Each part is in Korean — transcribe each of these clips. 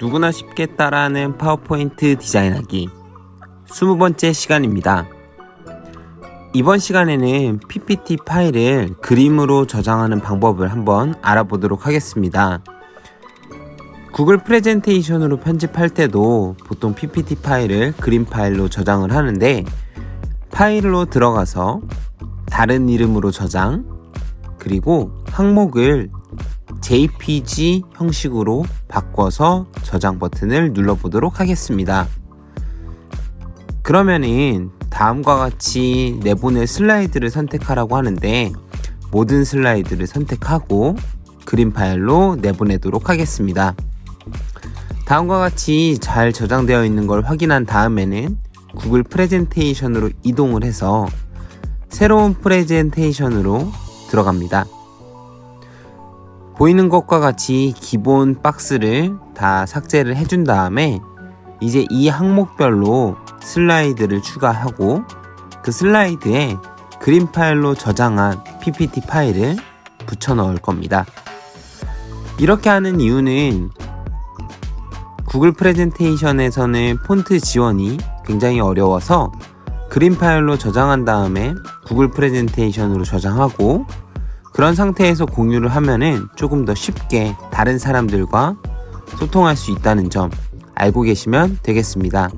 누구나 쉽게 따라하는 파워포인트 디자인하기 20번째 시간입니다. 이번 시간에는 PPT 파일을 그림으로 저장하는 방법을 한번 알아보도록 하겠습니다. 구글 프레젠테이션으로 편집할 때도 보통 PPT 파일을 그림 파일로 저장을 하는데 파일로 들어가서 다른 이름으로 저장 그리고 항목을 JPG 형식으로 바꿔서 저장 버튼을 눌러보도록 하겠습니다. 그러면은 다음과 같이 내보낼 슬라이드를 선택하라고 하는데 모든 슬라이드를 선택하고 그림 파일로 내보내도록 하겠습니다. 다음과 같이 잘 저장되어 있는 걸 확인한 다음에는 구글 프레젠테이션으로 이동을 해서 새로운 프레젠테이션으로 들어갑니다. 보이는 것과 같이 기본 박스를 다 삭제를 해준 다음에 이제 이 항목별로 슬라이드를 추가하고 그 슬라이드에 그림 파일로 저장한 PPT 파일을 붙여 넣을 겁니다. 이렇게 하는 이유는 구글 프레젠테이션에서는 폰트 지원이 굉장히 어려워서 그림 파일로 저장한 다음에 구글 프레젠테이션으로 저장하고 그런 상태에서 공유를 하면은 조금 더 쉽게 다른 사람들과 소통할 수 있다는 점 알고 계시면 되겠습니다.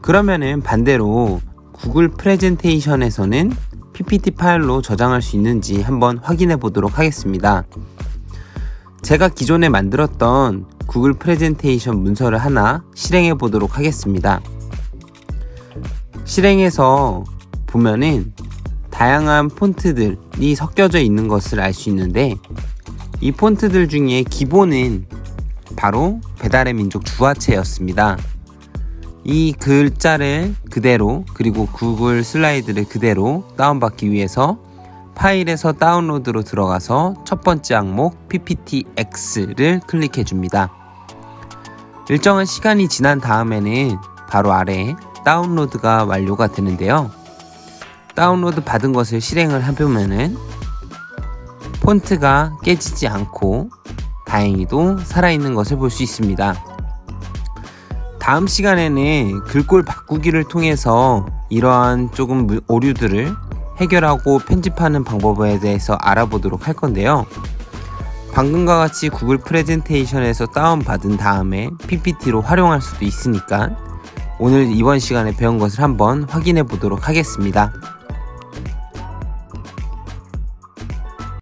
그러면은 반대로 구글 프레젠테이션에서는 PPT 파일로 저장할 수 있는지 한번 확인해 보도록 하겠습니다. 제가 기존에 만들었던 구글 프레젠테이션 문서를 하나 실행해 보도록 하겠습니다. 실행해서 보면은 다양한 폰트들이 섞여져 있는 것을 알 수 있는데 이 폰트들 중에 기본은 바로 배달의 민족 주화체였습니다. 이 글자를 그대로 그리고 구글 슬라이드를 그대로 다운받기 위해서 파일에서 다운로드로 들어가서 첫 번째 항목 PPTX를 클릭해 줍니다. 일정한 시간이 지난 다음에는 바로 아래 다운로드가 완료가 되는데요. 다운로드 받은 것을 실행을 해보면은 폰트가 깨지지 않고 다행히도 살아있는 것을 볼 수 있습니다. 다음 시간에는 글꼴 바꾸기를 통해서 이러한 조금 오류들을 해결하고 편집하는 방법에 대해서 알아보도록 할 건데요. 방금과 같이 구글 프레젠테이션에서 다운받은 다음에 PPT로 활용할 수도 있으니까 오늘 이번 시간에 배운 것을 한번 확인해 보도록 하겠습니다.